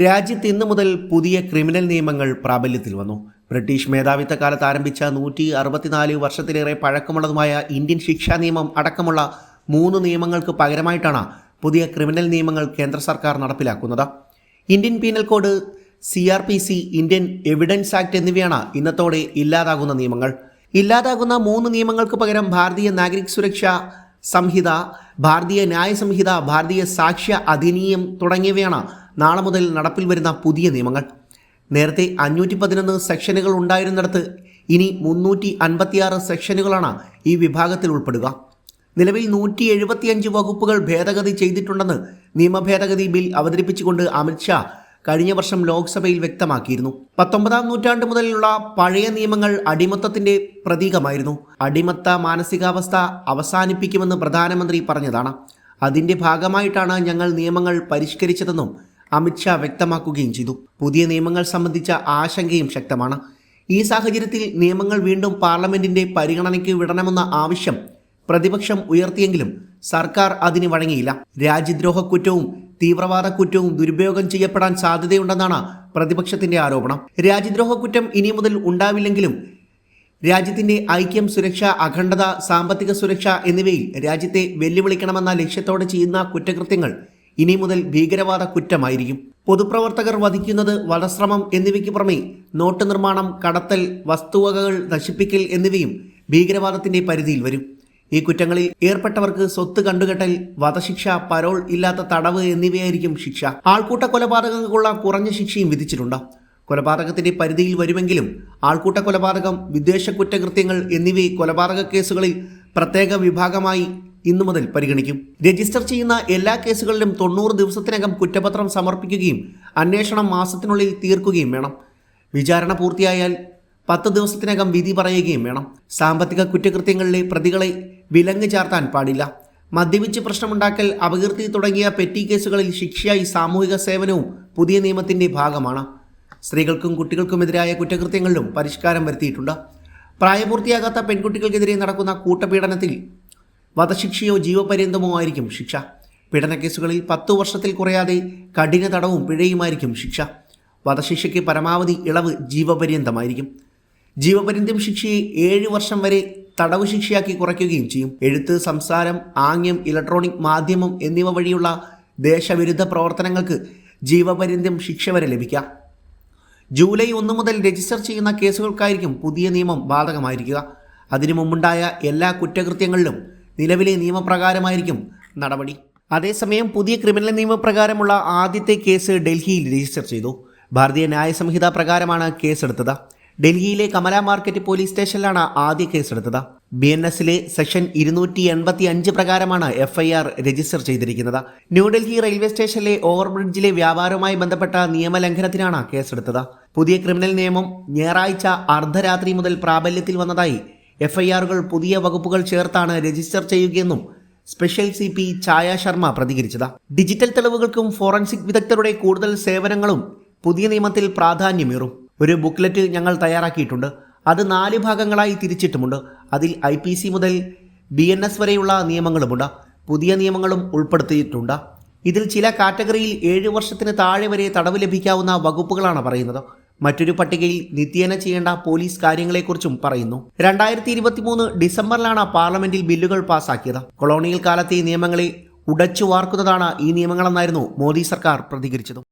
രാജ്യത്ത് ഇന്നു മുതൽ പുതിയ ക്രിമിനൽ നിയമങ്ങൾ പ്രാബല്യത്തിൽ വന്നു. ബ്രിട്ടീഷ് മേധാവിത്വ കാലത്ത് ആരംഭിച്ച നൂറ്റി അറുപത്തിനാല് വർഷത്തിലേറെ പഴക്കമുള്ളതുമായ ഇന്ത്യൻ ശിക്ഷാ നിയമം അടക്കമുള്ള മൂന്ന് നിയമങ്ങൾക്ക് പകരമായിട്ടാണ് പുതിയ ക്രിമിനൽ നിയമങ്ങൾ കേന്ദ്ര സർക്കാർ നടപ്പിലാക്കുന്നത്. Indian penal code C R P C Indian evidence act എന്നിവയാണ് ഇന്നത്തോടെ ഇല്ലാതാകുന്ന നിയമങ്ങൾ. ഇല്ലാതാകുന്ന മൂന്ന് നിയമങ്ങൾക്ക് പകരം ഭാരതീയ നാഗരിക് സുരക്ഷ സംഹിത ഭാരതീയ ന്യായ സംഹിത ഭാരതീയ സാക്ഷ്യ അധിനിയം തുടങ്ങിയവയാണ് നാളെ മുതൽ നടപ്പിൽ വരുന്ന പുതിയ നിയമങ്ങൾ. നേരത്തെ അഞ്ഞൂറ്റി പതിനൊന്ന് സെക്ഷനുകൾ ഉണ്ടായിരുന്നിടത്ത് ഇനി മുന്നൂറ്റി അൻപത്തിയാറ് സെക്ഷനുകളാണ് ഈ വിഭാഗത്തിൽ ഉൾപ്പെടുക. നിലവിൽ നൂറ്റി എഴുപത്തിയഞ്ച് വകുപ്പുകൾ ഭേദഗതി ചെയ്തിട്ടുണ്ടെന്ന് നിയമഭേദഗതി ബിൽ അവതരിപ്പിച്ചുകൊണ്ട് അമിത്ഷാ കഴിഞ്ഞ വർഷം ലോക്സഭയിൽ വ്യക്തമാക്കിയിരുന്നു. പത്തൊമ്പതാം നൂറ്റാണ്ട് മുതലുള്ള പഴയ നിയമങ്ങൾ അടിമത്തത്തിന്റെ പ്രതീകമായിരുന്നു. അടിമത്ത മാനസികാവസ്ഥ അവസാനിപ്പിക്കുമെന്ന് പ്രധാനമന്ത്രി പറഞ്ഞതാണ്. അതിന്റെ ഭാഗമായിട്ടാണ് ഞങ്ങൾ നിയമങ്ങൾ പരിഷ്കരിച്ചതെന്നും അമിത്ഷാ വ്യക്തമാക്കുകയും ചെയ്തു. പുതിയ നിയമങ്ങൾ സംബന്ധിച്ച ആശങ്കയും ശക്തമാണ്. ഈ സാഹചര്യത്തിൽ നിയമങ്ങൾ വീണ്ടും പാർലമെന്റിന്റെ പരിഗണനയ്ക്ക് വിടണമെന്ന ആവശ്യം പ്രതിപക്ഷം ഉയർത്തിയെങ്കിലും സർക്കാർ അതിന് വഴങ്ങിയില്ല. രാജ്യദ്രോഹ കുറ്റവും തീവ്രവാദ കുറ്റവും ദുരുപയോഗം ചെയ്യപ്പെടാൻ സാധ്യതയുണ്ടെന്നാണ് പ്രതിപക്ഷത്തിന്റെ ആരോപണം. രാജ്യദ്രോഹ കുറ്റം ഇനി മുതൽ ഉണ്ടാവില്ലെങ്കിലും രാജ്യത്തിന്റെ ഐക്യം സുരക്ഷ അഖണ്ഡത സാമ്പത്തിക സുരക്ഷ എന്നിവയിൽ രാജ്യത്തെ വെല്ലുവിളിക്കണമെന്ന ലക്ഷ്യത്തോടെ ചെയ്യുന്ന കുറ്റകൃത്യങ്ങൾ ഇനി മുതൽ ഭീകരവാദ കുറ്റമായിരിക്കും പൊതുപ്രവർത്തകർ വധിക്കുന്നത് വധശ്രമം എന്നിവയ്ക്ക് പുറമെ നോട്ട് നിർമ്മാണം കടത്തൽ വസ്തുവകകൾ നശിപ്പിക്കൽ എന്നിവയും ഭീകരവാദത്തിന്റെ പരിധിയിൽ വരും. ഈ കുറ്റങ്ങളിൽ ഏർപ്പെട്ടവർക്ക് സ്വത്ത് കണ്ടുകെട്ടൽ വധശിക്ഷ പരോൾ ഇല്ലാത്ത തടവ് എന്നിവയായിരിക്കും ശിക്ഷ. ആൾക്കൂട്ട കൊലപാതകങ്ങൾക്കുള്ള കുറഞ്ഞ ശിക്ഷയും വിധിച്ചിട്ടുണ്ട്. കൊലപാതകത്തിന്റെ പരിധിയിൽ വരുമെങ്കിലും ആൾക്കൂട്ട കൊലപാതകം വിദ്വേഷ കുറ്റകൃത്യങ്ങൾ എന്നിവയെ കൊലപാതക കേസുകളിൽ പ്രത്യേക വിഭാഗമായി ഇന്നു മുതൽ പരിഗണിക്കും. രജിസ്റ്റർ ചെയ്യുന്ന എല്ലാ കേസുകളിലും തൊണ്ണൂറ് ദിവസത്തിനകം കുറ്റപത്രം സമർപ്പിക്കുകയും അന്വേഷണം മാസത്തിനുള്ളിൽ തീർക്കുകയും വേണം. വിചാരണ പൂർത്തിയായാൽ പത്ത് ദിവസത്തിനകം വിധി പറയുകയും വേണം. സാമ്പത്തിക കുറ്റകൃത്യങ്ങളിലെ പ്രതികളെ വിലങ്ങ് ചാർത്താൻ പാടില്ല. മദ്യപിച്ച് പ്രശ്നമുണ്ടാക്കൽ അപകീർത്തി തുടങ്ങിയ പെറ്റി കേസുകളിൽ ശിക്ഷയായി സാമൂഹിക സേവനവും പുതിയ നിയമത്തിന്റെ ഭാഗമാണ്. സ്ത്രീകൾക്കും കുട്ടികൾക്കുമെതിരായ കുറ്റകൃത്യങ്ങളിലും പരിഷ്കാരം വരുത്തിയിട്ടുണ്ട്. പ്രായപൂർത്തിയാകാത്ത പെൺകുട്ടികൾക്കെതിരെ നടക്കുന്ന കൂട്ടപീഡനത്തിൽ വധശിക്ഷയോ ജീവപര്യന്തമോ ആയിരിക്കും ശിക്ഷ. പീഡനക്കേസുകളിൽ പത്തു വർഷത്തിൽ കുറയാതെ കഠിന തടവും പിഴയുമായിരിക്കും ശിക്ഷ. വധശിക്ഷയ്ക്ക് പരമാവധി ഇളവ് ജീവപര്യന്തമായിരിക്കും. ജീവപര്യന്തം ശിക്ഷയെ ഏഴ് വർഷം വരെ തടവ് ശിക്ഷയാക്കി കുറയ്ക്കുകയും ചെയ്യും. എഴുത്ത് സംസാരം ആംഗ്യം ഇലക്ട്രോണിക് മാധ്യമം എന്നിവ വഴിയുള്ള ദേശവിരുദ്ധ പ്രവർത്തനങ്ങൾക്ക് ജീവപര്യന്തം ശിക്ഷ വരെ ലഭിക്കാം. ജൂലൈ ഒന്ന് മുതൽ രജിസ്റ്റർ ചെയ്യുന്ന കേസുകൾക്കായിരിക്കും പുതിയ നിയമം ബാധകമായിരിക്കുക. അതിനു മുമ്പുണ്ടായ എല്ലാ കുറ്റകൃത്യങ്ങളിലും നിലവിലെ നിയമപ്രകാരമായിരിക്കും നടപടി. അതേസമയം പുതിയ ക്രിമിനൽ നിയമപ്രകാരമുള്ള ആദ്യത്തെ കേസ് ഡൽഹിയിൽ രജിസ്റ്റർ ചെയ്തു. ഭാരതീയ ന്യായ സംഹിത പ്രകാരമാണ് കേസെടുത്തത്. ഡൽഹിയിലെ കമല മാർക്കറ്റ് പോലീസ് സ്റ്റേഷനിലാണ് ആദ്യ കേസെടുത്തത്. ബി എൻ എസിലെ സെക്ഷൻ ഇരുന്നൂറ്റി എൺപത്തി അഞ്ച് പ്രകാരമാണ് എഫ്ഐആർ രജിസ്റ്റർ ചെയ്തിരിക്കുന്നത്. ന്യൂഡൽഹി റെയിൽവേ സ്റ്റേഷനിലെ ഓവർബ്രിഡ്ജിലെ വ്യാപാരവുമായി ബന്ധപ്പെട്ട നിയമലംഘനത്തിനാണ് കേസെടുത്തത്. പുതിയ ക്രിമിനൽ നിയമം ഞായറാഴ്ച അർദ്ധരാത്രി മുതൽ പ്രാബല്യത്തിൽ വന്നതായി എഫ്ഐആറുകൾ പുതിയ വകുപ്പുകൾ ചേർത്താണ് register ചെയ്യുകയെന്നും special C P Chhaya Sharma പ്രതികരിച്ചത്. ഡിജിറ്റൽ തെളിവുകൾക്കും ഫോറൻസിക് വിദഗ്ധരുടെ കൂടുതൽ സേവനങ്ങളും പുതിയ നിയമത്തിൽ പ്രാധാന്യമേറും. ഒരു ബുക്ക്ലെറ്റ് ഞങ്ങൾ തയ്യാറാക്കിയിട്ടുണ്ട്. അത് നാല് ഭാഗങ്ങളായി തിരിച്ചിട്ടുമുണ്ട്. അതിൽ ഐ പി സി മുതൽ ബി എൻ എസ് വരെയുള്ള നിയമങ്ങളുമുണ്ട്. പുതിയ നിയമങ്ങളും ഉൾപ്പെടുത്തിയിട്ടുണ്ട്. ഇതിൽ ചില കാറ്റഗറിയിൽ ഏഴ് വർഷത്തിന് താഴെ വരെ തടവ് ലഭിക്കാവുന്ന വകുപ്പുകളാണ് പറയുന്നത്. മറ്റൊരു പട്ടികയിൽ നിത്യേന ചെയ്യേണ്ട പോലീസ് കാര്യങ്ങളെക്കുറിച്ചും പറയുന്നു. രണ്ടായിരത്തി ഇരുപത്തി മൂന്ന് ഡിസംബറിലാണ് പാർലമെന്റിൽ ബില്ലുകൾ പാസാക്കിയത്. കൊളോണിയൽ കാലത്തെ നിയമങ്ങളെ ഉടച്ചു വാർക്കുന്നതാണ് ഈ നിയമങ്ങളെന്നായിരുന്നു മോദി സർക്കാർ പ്രതികരിച്ചത്.